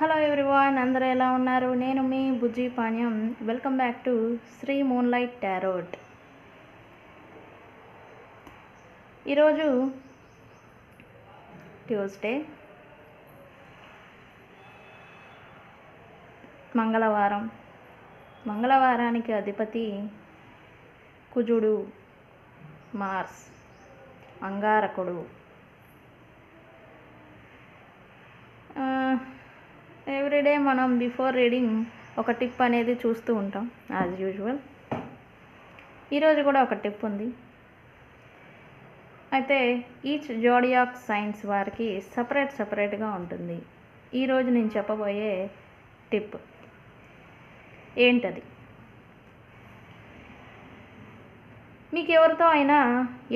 Hello everyone అందరూ ఎలా ఉన్నారు? నేను మీ Bujji Panyam. Welcome back to Sri moonlight tarot. ఈరోజు ట్యూస్డే. మంగళవారం. మంగళవారానికి అధిపతి కుజుడు మార్స్ అంగారకుడు. ఎవ్రీడే మనం బిఫోర్ రీడింగ్ ఒక టిప్ అనేది చూస్తూ ఉంటాం యాజ్ యూజువల్ ఈరోజు కూడా ఒక టిప్ ఉంది. అయితే ఈచ్ జోడియాక్ సైన్స్ వారికి సపరేట్ సపరేట్గా ఉంటుంది. ఈరోజు నేను చెప్పబోయే టిప్ ఏంటది? మీకు ఎవరితో అయినా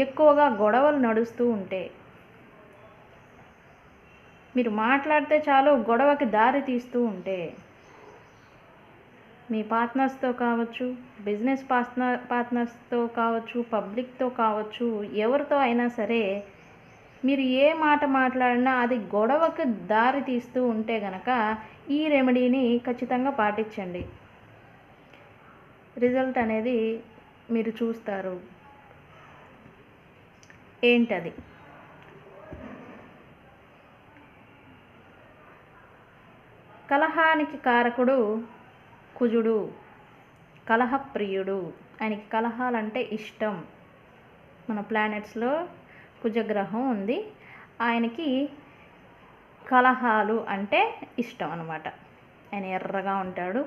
ఎక్కువగా గొడవలు నడుస్తూ ఉంటే మీరు మాట్లాడితే చాలు గొడవకి దారి తీస్తూ ఉంటే. మీ పార్ట్నర్స్తో కావచ్చు బిజినెస్ పార్ట్నర్ పార్ట్నర్స్తో కావచ్చు పబ్లిక్తో కావచ్చు ఎవరితో అయినా సరే మీరు ఏ మాట మాట్లాడినా అది గొడవకి దారి తీస్తూ ఉంటే గనక ఈ రెమెడీని ఖచ్చితంగా పాటించండి. రిజల్ట్ అనేది మీరు చూస్తారు. ఏంటది? కలహానికి కారకుడు కుజుడు కలహప్రియుడు. ఆయనకి కలహాలంటే ఇష్టం. మన ప్లానెట్స్లో కుజగ్రహం ఉంది. ఆయనకి కలహాలు అంటే ఇష్టం అనమాట ఆయన ఎర్రగా ఉంటాడు.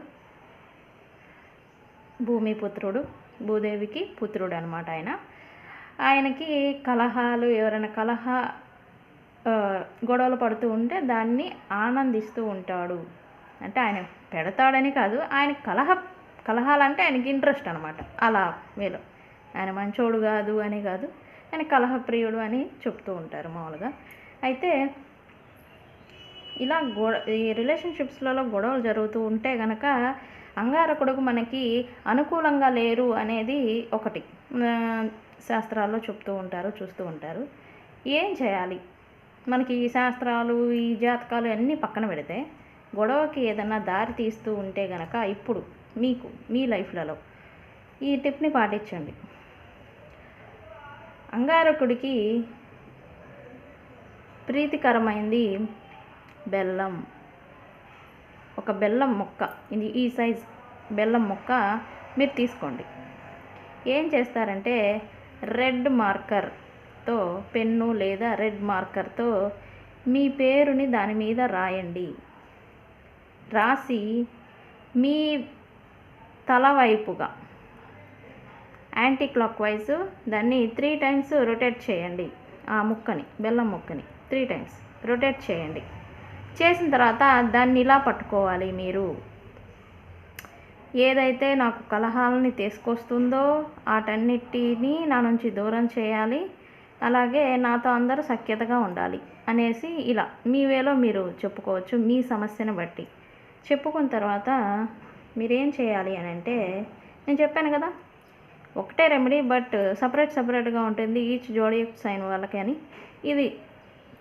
భూమి పుత్రుడు భూదేవికి పుత్రుడు అనమాట ఆయన. ఆయనకి కలహాలు ఎవరైనా కలహ గొడవలు పడుతూ ఉంటే దాన్ని ఆనందిస్తూ ఉంటాడు. అంటే ఆయన పెడతాడని కాదు ఆయన కలహ కలహాలంటే ఆయనకి ఇంట్రెస్ట్ అనమాట అలా వీళ్ళు ఆయన మంచోడు కాదు అని కాదు ఆయన కలహప్రియుడు అని చెప్తూ ఉంటారు మామూలుగా. అయితే ఇలా గొ ఈ రిలేషన్షిప్స్లలో గొడవలు జరుగుతూ ఉంటే గనక అంగారకుడుకు మనకి అనుకూలంగా లేరు అనేది ఒకటి. శాస్త్రాల్లో చెప్తూ ఉంటారు చూస్తూ ఉంటారు. ఏం చేయాలి? మనకి ఈ శాస్త్రాలు ఈ జాతకాలు అన్నీ పక్కన పెడితే గొడవకి ఏదన్నా దారి తీస్తూ ఉంటే గనక ఇప్పుడు మీకు మీ లైఫ్లలో ఈ టిప్ని పాటించండి. అంగారకుడికి ప్రీతికరమైంది బెల్లం. ఒక బెల్లం మొక్క ఇది ఈ సైజ్ బెల్లం మొక్క మీరు తీసుకోండి. ఏం చేస్తారంటే రెడ్ మార్కర్ మార్కర్తో పెన్ను లేదా రెడ్ మార్కర్తో మీ పేరుని దాని మీద రాయండి. రాసి మీ తల వైపుగా యాంటీ క్లాక్ వైజ్ దాన్ని త్రీ టైమ్స్ రొటేట్ చేయండి. ఆ ముక్కని బెల్లం ముక్కని త్రీ టైమ్స్ రొటేట్ చేయండి. చేసిన తర్వాత దాన్ని ఇలా పట్టుకోవాలి మీరు. ఏదైతే నాకు కలహాలని తీసుకొస్తుందో వాటన్నిటినీ నా నుంచి దూరం చేయాలి. అలాగే నాతో అందరూ సఖ్యతగా ఉండాలి అనేసి ఇలా మీ వేలో మీరు చెప్పుకోవచ్చు మీ సమస్యను బట్టి. చెప్పుకున్న తర్వాత మీరేం చేయాలి అని అంటే నేను చెప్పాను కదా ఒకటే రెమెడీ బట్ సపరేట్ సపరేట్గా ఉంటుంది ఈచ్ జోడి సైన్ వాళ్ళకి అని. ఇది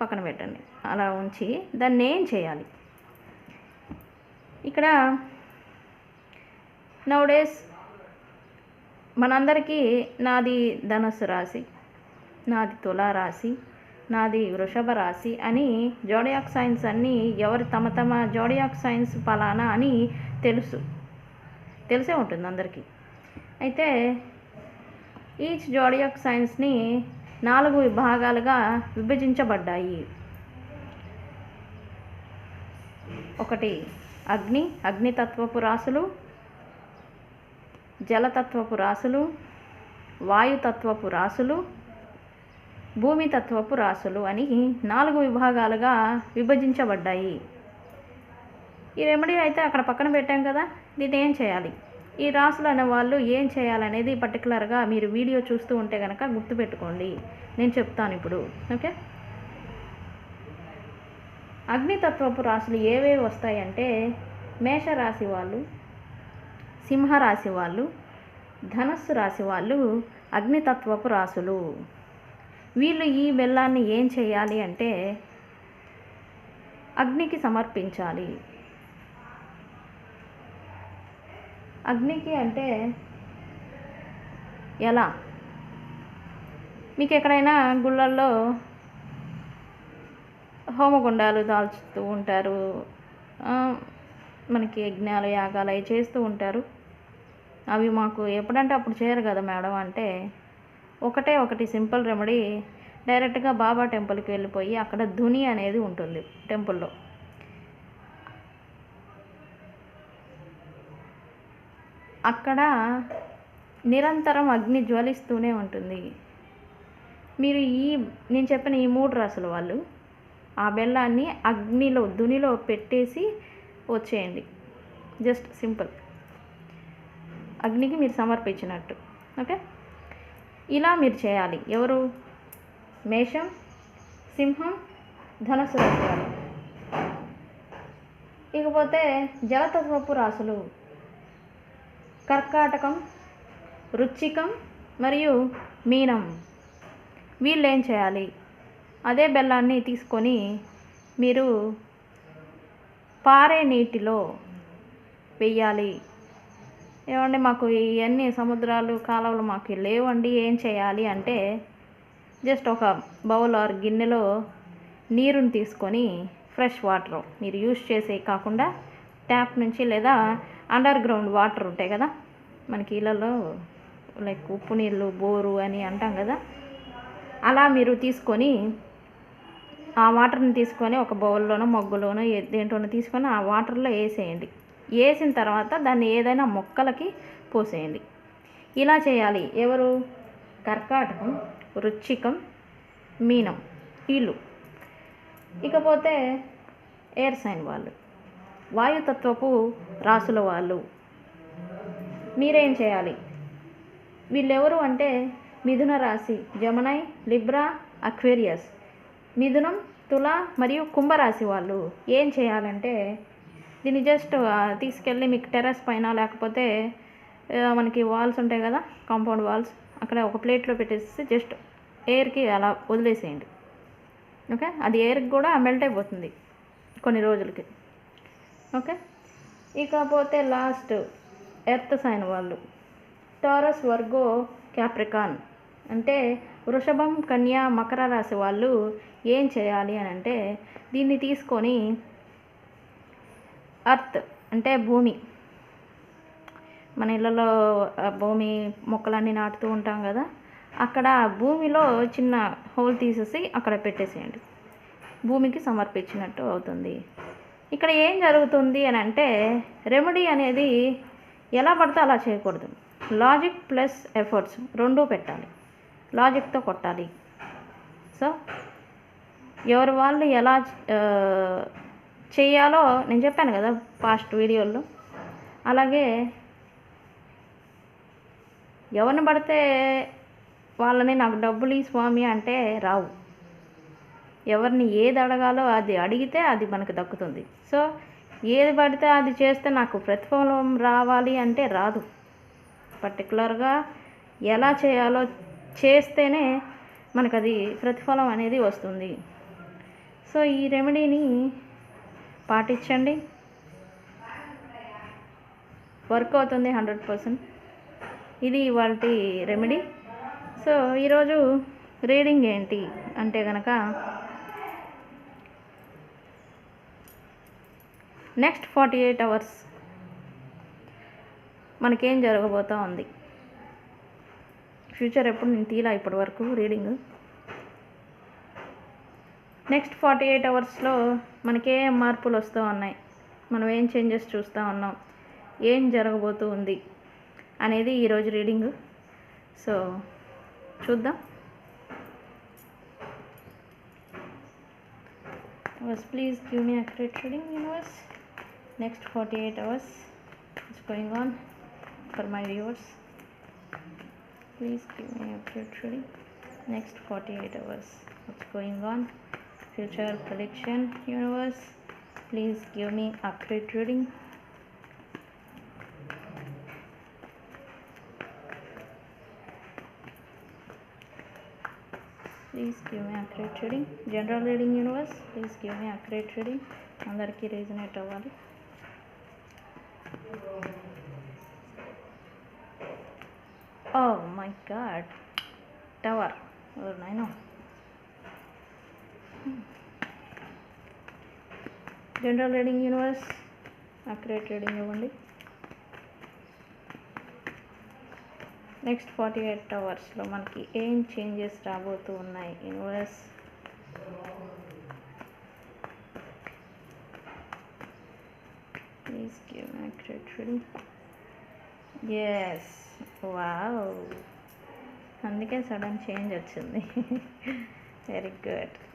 పక్కన పెట్టండి. అలా ఉంచి దాన్ని ఏం చేయాలి? ఇక్కడ నౌడేస్ మనందరికీ నాది ధనస్సు రాశి. నాది తులా రాశి నాది వృషభ రాశి అని జోడియాక్ సైన్స్ అన్నీ ఎవరి తమ తమ జోడియాక్ సైన్స్ ఫలానా అని తెలుసు. తెలిసే ఉంటుంది అందరికీ. అయితే ఈచ్ జోడియాక్ సైన్స్ని నాలుగు విభాగాలుగా విభజించబడ్డాయి. ఒకటి అగ్ని అగ్నితత్వపు రాసులు జలతత్వపు రాసులు వాయుతత్వపు రాసులు భూమి తత్వపు రాసులు అని నాలుగు విభాగాలుగా విభజించబడ్డాయి. ఈ రెమెడీ అయితే అక్కడ పక్కన పెట్టాం కదా దీన్ని ఏం చేయాలి? ఈ రాసులు అనే వాళ్ళు ఏం చేయాలనేది పర్టికులర్గా మీరు వీడియో చూస్తూ ఉంటే కనుక గుర్తుపెట్టుకోండి. నేను చెప్తాను ఇప్పుడు ఓకే? అగ్నితత్వపు రాశులు ఏవేవి వస్తాయంటే మేషరాశి వాళ్ళు సింహరాశి వాళ్ళు ధనస్సు రాశి వాళ్ళు అగ్నితత్వపు రాసులు. వీళ్ళు ఈ బెల్లాన్ని ఏం చేయాలి అంటే అగ్నికి సమర్పించాలి. అగ్నికి అంటే ఎలా? మీకు ఎక్కడైనా గుళ్ళల్లో హోమగుండాలు దాల్చుతూ ఉంటారు. మనకి యజ్ఞాలు యాగాలు అవి చేస్తూ ఉంటారు. అవి మాకు ఎప్పుడంటే అప్పుడు చేయరు కదా మేడం అంటే ఒకటే ఒకటి సింపుల్ రెమెడీ. డైరెక్ట్గా బాబా టెంపుల్కి వెళ్ళిపోయి అక్కడ ధుని అనేది ఉంటుంది టెంపుల్లో. అక్కడ నిరంతరం అగ్ని జ్వలిస్తూనే ఉంటుంది. మీరు ఈ నేను చెప్పిన ఈ మూడు రాసుల వాళ్ళు ఆ బెల్లాన్ని అగ్నిలో దునిలో పెట్టేసి వచ్చేయండి. Just simple. అగ్నికి మీరు సమర్పించినట్టు. ఓకే? ఇలా మీరు చేయాలి. ఎవరు? మేషం సింహం ధనుసు రాశి ఇకపోతే జలతత్వపు రాసులు కర్కాటకం రుచికం మరియు మీనం. వీళ్ళు ఏం చేయాలి? అదే బెల్లాన్ని తీసుకొని మీరు పారే నీటిలో వెయ్యాలి ఏమండి మాకు ఇవన్నీ సముద్రాలు కాలువలు మాకు లేవండి ఏం చేయాలి అంటే జస్ట్ ఒక బౌల్ ఆర్ గిన్నెలో నీరుని తీసుకొని ఫ్రెష్ వాటర్. మీరు యూస్ చేసే కాకుండా ట్యాప్ నుంచి లేదా అండర్ గ్రౌండ్ వాటర్ ఉంటాయి కదా మనకి ఇళ్ళలో లైక్ ఉప్పు నీళ్ళు బోరు అని అంటాం కదా అలా మీరు తీసుకొని ఆ వాటర్ని తీసుకొని ఒక బౌల్లోనో మగ్గులోనో దేంట్లోనో తీసుకొని ఆ వాటర్లో వేసేయండి. వేసిన తర్వాత దాన్ని ఏదైనా మొక్కలకి పోసేయండి. ఇలా చేయాలి. ఎవరు? కర్కాటకం రుచికం మీనం వీళ్ళు ఇకపోతే ఎయిర్ సైన్ వాళ్ళు. వాయుతత్వపు రాసుల వాళ్ళు. మీరేం చేయాలి? వీళ్ళెవరు అంటే మిథున రాశి జమనై లిబ్రా అక్వేరియస్. మిథునం తుల మరియు కుంభరాశి వాళ్ళు. ఏం చేయాలంటే దీన్ని జస్ట్ తీసుకెళ్ళి మీకు టెర్రస్ పైన లేకపోతే మనకి వాల్స్ ఉంటాయి కదా కాంపౌండ్ వాల్స్ అక్కడ ఒక ప్లేట్లో పెట్టేసి జస్ట్ ఎయిర్కి అలా వదిలేసేయండి. ఓకే అది ఎయిర్కి కూడా మెల్ట్ అయిపోతుంది కొన్ని రోజులకి. ఓకే ఇకపోతే లాస్ట్ ఎర్త్ సైన్ వాళ్ళు. టారస్ వర్గో క్యాప్రికాన్ అంటే వృషభం కన్యా మకర రాశి వాళ్ళు ఏం చేయాలి అని అంటే దీన్ని తీసుకొని అర్త్ అంటే భూమి. మన ఇళ్ళలో భూమి మొక్కలన్నీ నాటుతూ ఉంటాం కదా అక్కడ భూమిలో చిన్న హోల్ తీసేసి అక్కడ పెట్టేసేయండి. భూమికి సమర్పించినట్టు అవుతుంది. ఇక్కడ ఏం జరుగుతుంది అని అంటే రెమెడీ అనేది ఎలా పడితే అలా చేయకూడదు. లాజిక్ ప్లస్ ఎఫర్ట్స్ రెండూ పెట్టాలి. లాజిక్తో కొట్టాలి. సో ఎవరి వాళ్ళు ఎలా చేయాలో నేను చెప్పాను కదా పాస్ట్ వీడియోల్లో. అలాగే ఎవరిని పడితే వాళ్ళని నాకు డబ్బులు ఈ స్వామి అంటే రావు. ఎవరిని ఏది అడగాలో అది అడిగితే అది మనకు దక్కుతుంది. సో ఏది పడితే అది చేస్తే నాకు ప్రతిఫలం రావాలి అంటే రాదు. పర్టికులర్గా ఎలా చేయాలో చేస్తేనే మనకు అది ప్రతిఫలం అనేది వస్తుంది. సో ఈ రెమెడీని పాటించండి. వర్క్ అవుతుంది హండ్రెడ్ పర్సెంట్. ఇది ఇవాళ రెమెడీ. సో ఈరోజు రీడింగ్ ఏంటి అంటే కనుక నెక్స్ట్ ఫార్టీ ఎయిట్ అవర్స్ మనకేం జరగబోతా ఉంది. ఫ్యూచర్ ఎప్పుడు నేను తీలా ఇప్పటి వరకు రీడింగ్. నెక్స్ట్ ఫార్టీ ఎయిట్ అవర్స్లో మనకే మార్పులు వస్తూ ఉన్నాయి. మనం ఏం చేంజెస్ చూస్తూ ఉన్నాం. ఏం జరగబోతు ఉంది అనేది ఈరోజు రీడింగ్. సో చూద్దాం. వస్ please give me accurate reading universe next forty eight hours it's going on for my viewers please give me accurate reading next forty eight hours it's going on future prediction universe please give me accurate reading. Please give me accurate reading general reading universe please give me accurate reading అందరికీ resonate అవ్వాలి. Oh my god tower నైనా general reading universe accurate reading ఇవ్వండి. Next forty eight అవర్స్లో మనకి ఏం changes రాబోతూ ఉన్నాయి universe please give accurate reading yes wow అందుకే సడన్ చేంజ్ వచ్చింది. Very good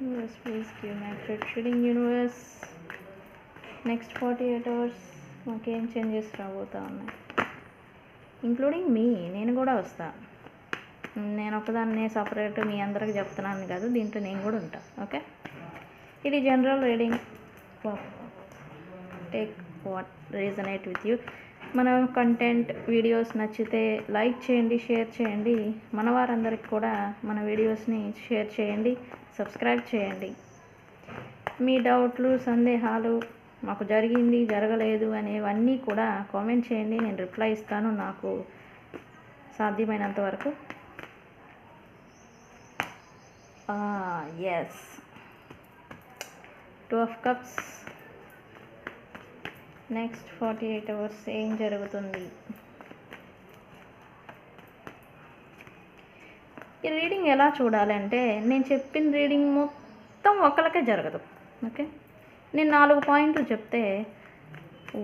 Universe, please give me accurate reading, universe. Next forty eight hours మాకేం changes రాబోతా ఉన్నాయి ఇంక్లూడింగ్ మీ నేను కూడా వస్తా. నేను ఒకదాన్ని సపరేట్ మీ అందరికి చెప్తున్నాను కాదు దీంట్లో నేను కూడా ఉంటా ఓకే ఇది general reading take what resonate with you మన కంటెంట్ వీడియోస్ నచ్చితే లైక్ చేయండి షేర్ చేయండి. మన వారందరికి కూడా మన వీడియోస్ని షేర్ చేయండి. సబ్స్క్రైబ్ చేయండి. మీ డౌట్లు సందేహాలు మాకు జరిగింది జరగలేదు అనేవన్నీ కూడా కామెంట్ చేయండి. నేను రిప్లై ఇస్తాను. నాకు సాధ్యమైనంత వరకు. Yes two of cups next forty eight hours ఏం జరుగుతుంది? ఈ రీడింగ్ ఎలా చూడాలంటే నేను చెప్పిన రీడింగ్ మొత్తం ఒకరికే జరగదు. ఓకే? నేను నాలుగు పాయింట్లు చెప్తే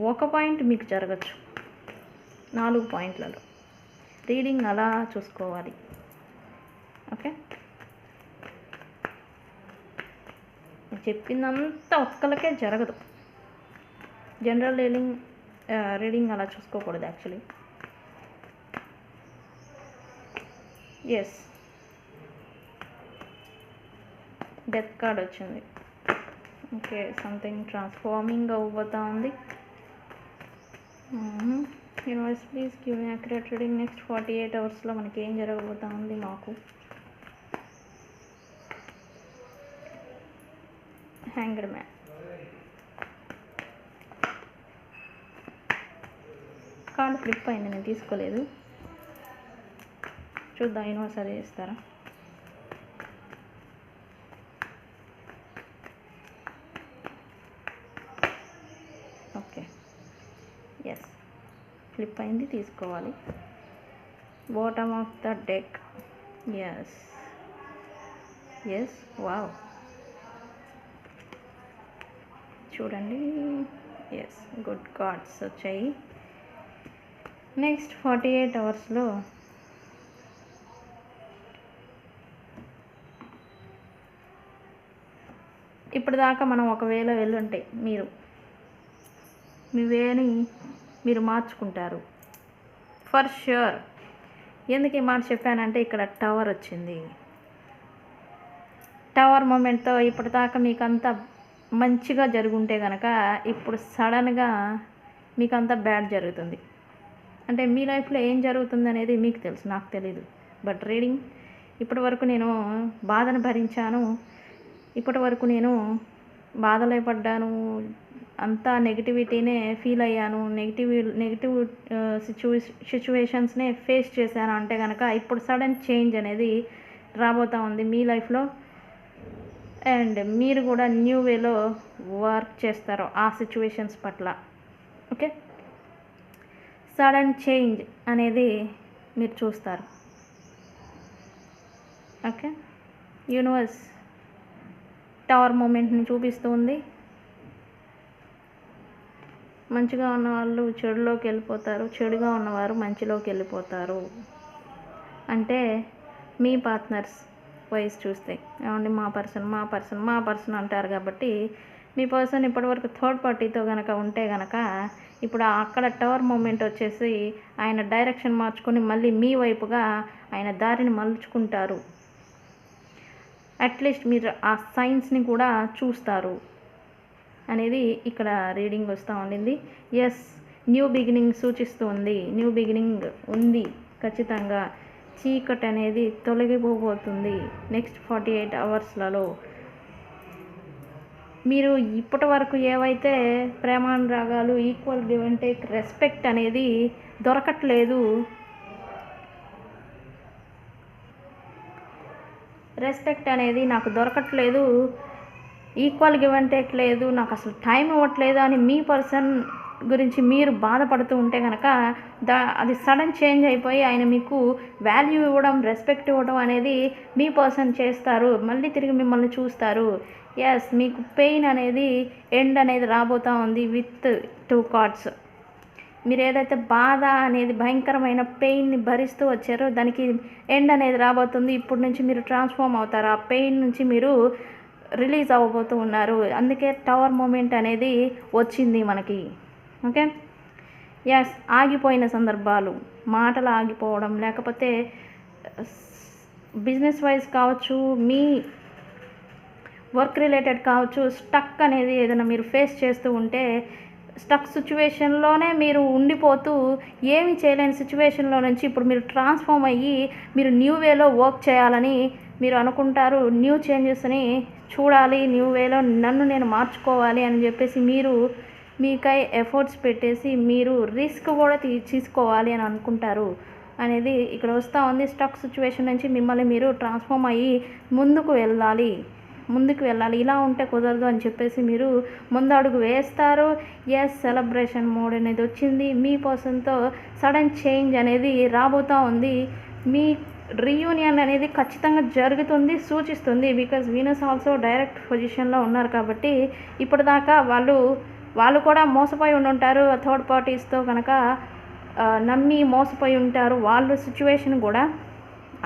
ఒక పాయింట్ మీకు జరగచ్చు. నాలుగు పాయింట్లలో. రీడింగ్ అలా చూసుకోవాలి. ఓకే? చెప్పిందంతా ఒక్కలకే జరగదు. జనరల్ రీడింగ్ రీడింగ్ అలా చూసుకోకూడదు యాక్చువల్లీ. ఎస్ డెత్ కార్డ్ వచ్చింది. ఓకే సంథింగ్ ట్రాన్స్ఫార్మింగ్ అవ్వబోతా ఉంది. Universe please give accurate reading next forty eight అవర్స్లో మనకి ఏం జరగబోతా ఉంది మాకు. హ్యాంగ్డ్ మ్యాన్ కార్డు ఫ్లిప్ అయింది నేను తీసుకోలేదు. చూద్దాం యూనివర్స్ అదే ఇస్తారా ఓకే ఎస్ ఫ్లిప్ అయింది తీసుకోవాలి. Bottom of the deck yes yes wow చూడండి. ఎస్ గుడ్ కార్డ్స్ వచ్చాయి నెక్స్ట్ ఫార్టీ ఎయిట్ అవర్స్లో ఇప్పటిదాకా మనం ఒకవేళ వెళ్ళుంటే మీరు మీ వేని మీరు మార్చుకుంటారు. For sure. ఎందుకు ఈ మాట చెప్పానంటే ఇక్కడ టవర్ వచ్చింది. టవర్ మూమెంట్తో ఇప్పటిదాకా మీకు అంతా మంచిగా జరుగుంటే కనుక ఇప్పుడు సడన్గా మీకు అంతా బ్యాడ్ జరుగుతుంది. అంటే మీ లైఫ్లో ఏం జరుగుతుంది అనేది మీకు తెలుసు నాకు తెలీదు. బట్ రీడింగ్ ఇప్పటి వరకు నేను బాధను భరించాను. ఇప్పటి వరకు నేను బాధలే పడ్డాను. అంతా నెగిటివిటీనే ఫీల్ అయ్యాను. నెగిటివ్ నెగిటివ్ సిచ్యువే సిచ్యువేషన్స్నే ఫేస్ చేశాను. అంటే కనుక ఇప్పుడు సడన్ చేంజ్ అనేది రాబోతా ఉంది మీ లైఫ్లో అండ్ మీరు కూడా న్యూ వేలో వర్క్ చేస్తారు ఆ సిచ్యువేషన్స్ పట్ల. ఓకే సడన్ చేంజ్ అనేది మీరు చూస్తారు. ఓకే యూనివర్స్ టవర్ మూమెంట్ని చూపిస్తూ ఉంది మంచిగా ఉన్నవాళ్ళు చెడులోకి వెళ్ళిపోతారు చెడుగా ఉన్నవారు మంచిలోకి వెళ్ళిపోతారు. అంటే మీ పార్ట్నర్స్ వయసు చూస్తే ఏమండి మా పర్సన్ మా పర్సన్ మా పర్సన్ అంటారు కాబట్టి మీ పర్సన్ ఇప్పటివరకు థర్డ్ పార్టీతో కనుక ఉంటే కనుక ఇప్పుడు అక్కడ టవర్ మూమెంట్ వచ్చేసి ఆయన డైరెక్షన్ మార్చుకొని మళ్ళీ మీ వైపుగా ఆయన దారిని మలుచుకుంటారు. అట్లీస్ట్ మీరు ఆ సైన్స్ని కూడా చూస్తారు. అనేది ఇక్కడ రీడింగ్ వస్తూ ఉండింది. ఎస్ న్యూ బిగినింగ్ సూచిస్తూ ఉంది న్యూ బిగినింగ్ ఉంది. ఖచ్చితంగా చీకటి అనేది తొలగిపోబోతుంది నెక్స్ట్ ఫార్టీ ఎయిట్ అవర్స్లలో మీరు ఇప్పటి వరకు ఏవైతే ప్రేమానురాగాలు equal give and take respect అనేది దొరకట్లేదు రెస్పెక్ట్ అనేది నాకు దొరకట్లేదు ఈక్వల్ గివ్ అండ్ టేక్ లేదు నాకు అసలు టైం ఇవ్వట్లేదు అని మీ పర్సన్ గురించి మీరు బాధపడుతూ ఉంటే కనుక దా అది సడన్ చేంజ్ అయిపోయి ఆయన మీకు వాల్యూ ఇవ్వడం రెస్పెక్ట్ ఇవ్వడం అనేది మీ పర్సన్ చేస్తారు. మళ్ళీ తిరిగి మిమ్మల్ని చూస్తారు. ఎస్ మీకు పెయిన్ అనేది ఎండ్ అనేది రాబోతూ ఉంది విత్ టూ కార్డ్స్. మీరు ఏదైతే బాధ అనేది భయంకరమైన పెయిన్ని భరిస్తూ వచ్చారో దానికి ఎండ్ అనేది రాబోతుంది. ఇప్పటి నుంచి మీరు ట్రాన్స్ఫార్మ్ అవుతారు. ఆ పెయిన్ నుంచి మీరు రిలీజ్ అవ్వబోతూ ఉన్నారు. అందుకే టవర్ మూమెంట్ అనేది వచ్చింది మనకి. ఓకే? ఎస్ ఆగిపోయిన సందర్భాలు మాటలు ఆగిపోవడం లేకపోతే బిజినెస్ వైజ్ కావచ్చు మీ వర్క్ రిలేటెడ్ కావచ్చు స్టక్ అనేది ఏదైనా మీరు ఫేస్ చేస్తూ ఉంటే స్టక్ సిచ్యువేషన్లోనే మీరు ఉండిపోతూ ఏమి చేయలేని సిచ్యువేషన్లో నుంచి ఇప్పుడు మీరు ట్రాన్స్ఫార్మ్ అయ్యి మీరు న్యూ వేలో వర్క్ చేయాలని మీరు అనుకుంటారు న్యూ చేంజెస్ని చూడాలి న్యూ వేలో నన్ను నేను మార్చుకోవాలి అని చెప్పేసి మీరు మీకై ఎఫర్ట్స్ పెట్టేసి మీరు రిస్క్ కూడా తీ తీసుకోవాలి అని అనుకుంటారు అనేది ఇక్కడ వస్తూ ఉంది. స్టక్ సిచ్యువేషన్ నుంచి మిమ్మల్ని మీరు ట్రాన్స్ఫార్మ్ అయ్యి ముందుకు వెళ్ళాలి ముందుకు వెళ్ళాలి. ఇలా ఉంటే కుదరదు అని చెప్పేసి మీరు ముందు అడుగు వేస్తారు. ఎస్ సెలబ్రేషన్ మోడ్ అనేది వచ్చింది. మీ పర్సన్తో సడన్ చేంజ్ అనేది రాబోతూ ఉంది. మీ రీయూనియన్ అనేది ఖచ్చితంగా జరుగుతుంది సూచిస్తుంది. బికాజ్ వీనస్ ఆల్సో డైరెక్ట్ పొజిషన్లో ఉన్నారు కాబట్టి ఇప్పటిదాకా వాళ్ళు వాళ్ళు కూడా మోసపోయి ఉండుంటారు. థర్డ్ పార్టీస్తో కనుక నమ్మి మోసపోయి ఉంటారు. వాళ్ళ సిచ్యువేషన్ కూడా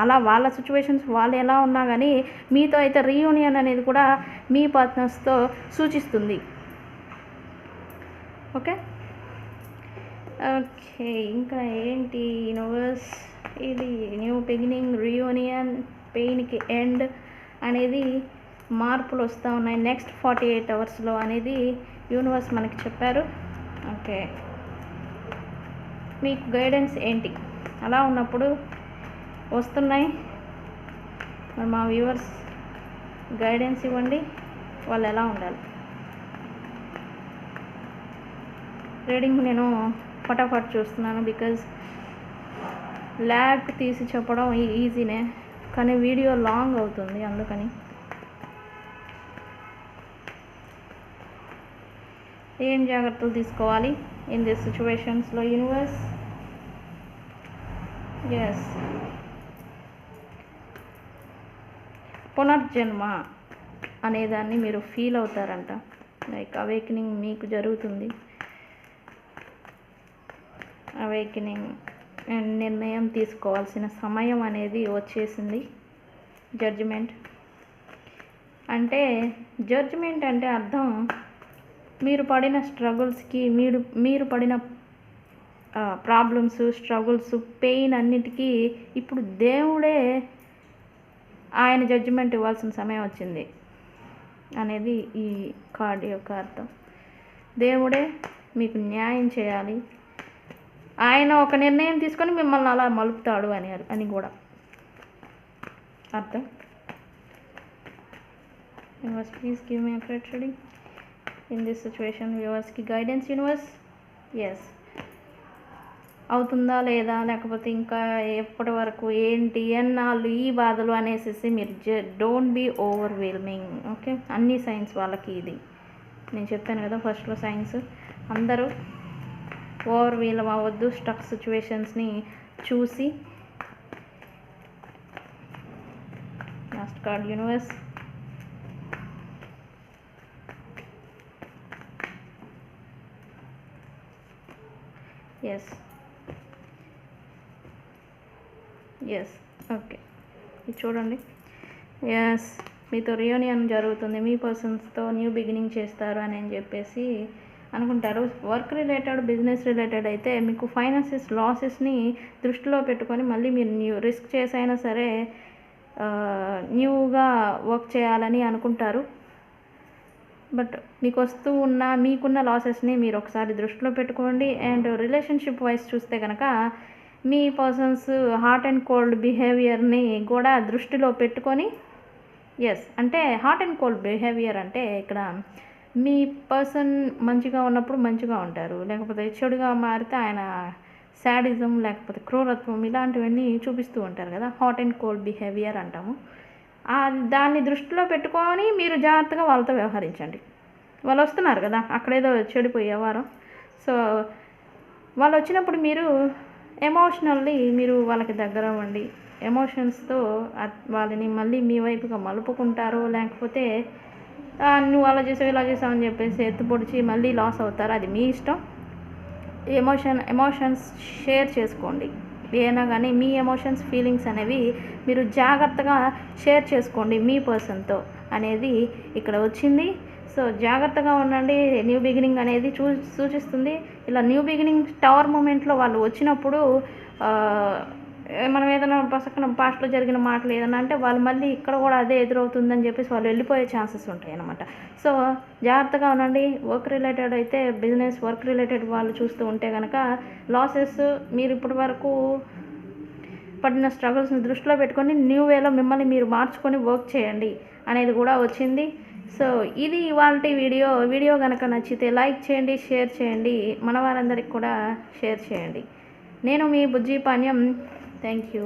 అలా వాళ్ళ సిచ్యువేషన్స్ వాళ్ళు ఎలా ఉన్నా కానీ మీతో అయితే రీయూనియన్ అనేది కూడా మీ పార్ట్నర్స్తో సూచిస్తుంది. ఓకే ఓకే ఇంకా ఏంటి యూనివర్స్ ఇది న్యూ బిగినింగ్ రియూనియన్ పెయిన్కి ఎండ్ అనేది మార్పులు వస్తూ ఉన్నాయి నెక్స్ట్ ఫార్టీ ఎయిట్ అవర్స్లో అనేది యూనివర్స్ మనకి చెప్పారు. ఓకే. మీకు గైడెన్స్ ఏంటి? అలా ఉన్నప్పుడు వస్తున్నాయి. మరి మా వ్యూవర్స్ గైడెన్స్ ఇవ్వండి. వాళ్ళు ఎలా ఉండాలి? రీడింగ్ నేను ఫటాఫట్ చూస్తున్నాను బికాజ్ ల్యాగ్ తీసి చెప్పడం ఈజీనే. కానీ వీడియో లాంగ్ అవుతుంది అందుకని. ఏం జాగ్రత్తలు తీసుకోవాలి? ఇన్ దిస్ సిచ్యువేషన్స్లో యూనివర్స్ ఎస్ పునర్జన్మ అనేదాన్ని మీరు ఫీల్ అవుతారంట. లైక్ అవేకనింగ్ మీకు జరుగుతుంది. అవేకనింగ్ నిర్ణయం తీసుకోవాల్సిన సమయం అనేది వచ్చేసింది. జడ్జిమెంట్. అంటే జడ్జిమెంట్ అంటే అర్థం మీరు పడిన స్ట్రగుల్స్కి మీరు మీరు పడిన ప్రాబ్లమ్స్ స్ట్రగుల్స్ పెయిన్ అన్నిటికీ ఇప్పుడు దేవుడే ఆయన జడ్జిమెంట్ ఇవ్వాల్సిన సమయం వచ్చింది అనేది ఈ కార్డు యొక్క అర్థం. దేవుడే మీకు న్యాయం చేయాలి. ఆయన ఒక నిర్ణయం తీసుకొని మిమ్మల్ని అలా మలుపుతాడు అని అని కూడా. అర్థం? Universe please give me accurate reading in this situation వ్యూవర్స్కి గైడెన్స్ యూనివర్స్ ఎస్ అవుతుందా లేదా? లేకపోతే ఇంకా ఎప్పటి వరకు? ఏంటి? ఎన్నాళ్ళు? ఈ బాధలు అనేసి మీరు డోంట్ బీ ఓవర్వెల్మింగ్ ఓకే అన్ని సైన్స్ వాళ్ళకి ఇది. నేను చెప్పాను కదా ఫస్ట్లో సైన్స్ అందరూ ఓవర్ వీల్ అవ్వద్దు స్టక్ సిచ్యువేషన్స్ని చూసి. Last card universe yes yes okay ఇది చూడండి. ఎస్ మీతో రియూనియన్ జరుగుతుంది. మీ పర్సన్స్తో న్యూ బిగినింగ్ చేస్తారు అని అని చెప్పేసి అనుకుంటారు. వర్క్ రిలేటెడ్ బిజినెస్ రిలేటెడ్ అయితే మీకు ఫైనాన్సెస్ లాసెస్ని దృష్టిలో పెట్టుకొని మళ్ళీ మీరు న్యూ రిస్క్ చేసైనా సరే న్యూగా వర్క్ చేయాలని అనుకుంటారు. బట్ మీకు వస్తూ ఉన్న మీకున్న లాసెస్ని మీరు ఒకసారి దృష్టిలో పెట్టుకోండి. అండ్ రిలేషన్షిప్ వైజ్ చూస్తే కనుక మీ పర్సన్స్ హాట్ అండ్ కోల్డ్ బిహేవియర్ని కూడా దృష్టిలో పెట్టుకొని ఎస్ అంటే హాట్ అండ్ కోల్డ్ బిహేవియర్ అంటే ఇక్కడ మీ పర్సన్ మంచిగా ఉన్నప్పుడు మంచిగా ఉంటారు. లేకపోతే చెడుగా మారితే ఆయన శాడిజం లేకపోతే క్రూరత్వం ఇలాంటివన్నీ చూపిస్తూ ఉంటారు కదా. హాట్ అండ్ కోల్డ్ బిహేవియర్ అంటాము. దాన్ని దృష్టిలో పెట్టుకొని మీరు జాగ్రత్తగా వాళ్ళతో వ్యవహరించండి. వాళ్ళు వస్తున్నారు కదా. అక్కడేదో చెడిపోయే వారం. సో వాళ్ళు వచ్చినప్పుడు మీరు ఎమోషనల్లీ మీరు వాళ్ళకి దగ్గర అవ్వండి. ఎమోషన్స్తో వాళ్ళని మళ్ళీ మీ వైపుగా మలుపుకుంటారో లేకపోతే నువ్వు అలా చేసావు ఇలా చేసావు అని చెప్పేసి ఎత్తు పొడిచి మళ్ళీ లాస్ అవుతారు. అది మీ ఇష్టం. ఎమోషన్ ఎమోషన్స్ షేర్ చేసుకోండి. ఏనా కానీ మీ ఎమోషన్స్ ఫీలింగ్స్ అనేవి మీరు జాగ్రత్తగా షేర్ చేసుకోండి మీ పర్సన్తో అనేది ఇక్కడ వచ్చింది. సో జాగ్రత్తగా ఉండండి. న్యూ బిగినింగ్ అనేది చూ సూచిస్తుంది. ఇలా న్యూ బిగినింగ్ టవర్ మూమెంట్లో వాళ్ళు వచ్చినప్పుడు మనం ఏదైనా పక్కన పాస్ట్లో జరిగిన మాటలు ఏదైనా అంటే వాళ్ళు మళ్ళీ ఇక్కడ కూడా అదే ఎదురవుతుందని చెప్పేసి వాళ్ళు వెళ్ళిపోయే ఛాన్సెస్ ఉంటాయి అన్నమాట. సో జాగ్రత్తగా ఉండండి. వర్క్ రిలేటెడ్ అయితే బిజినెస్ వర్క్ రిలేటెడ్ వాళ్ళు చూస్తూ ఉంటే కనుక లాసెస్ మీరు ఇప్పటి వరకు పడిన స్ట్రగుల్స్ని దృష్టిలో పెట్టుకొని న్యూ వేలో మిమ్మల్ని మీరు మార్చుకొని వర్క్ చేయండి అనేది కూడా వచ్చింది. సో ఇది ఇవాళ వీడియో. వీడియో కనుక నచ్చితే లైక్ చేయండి షేర్ చేయండి. మన వారందరికి కూడా షేర్ చేయండి. నేను మీ బుజ్జి పాణ్యం. Thank you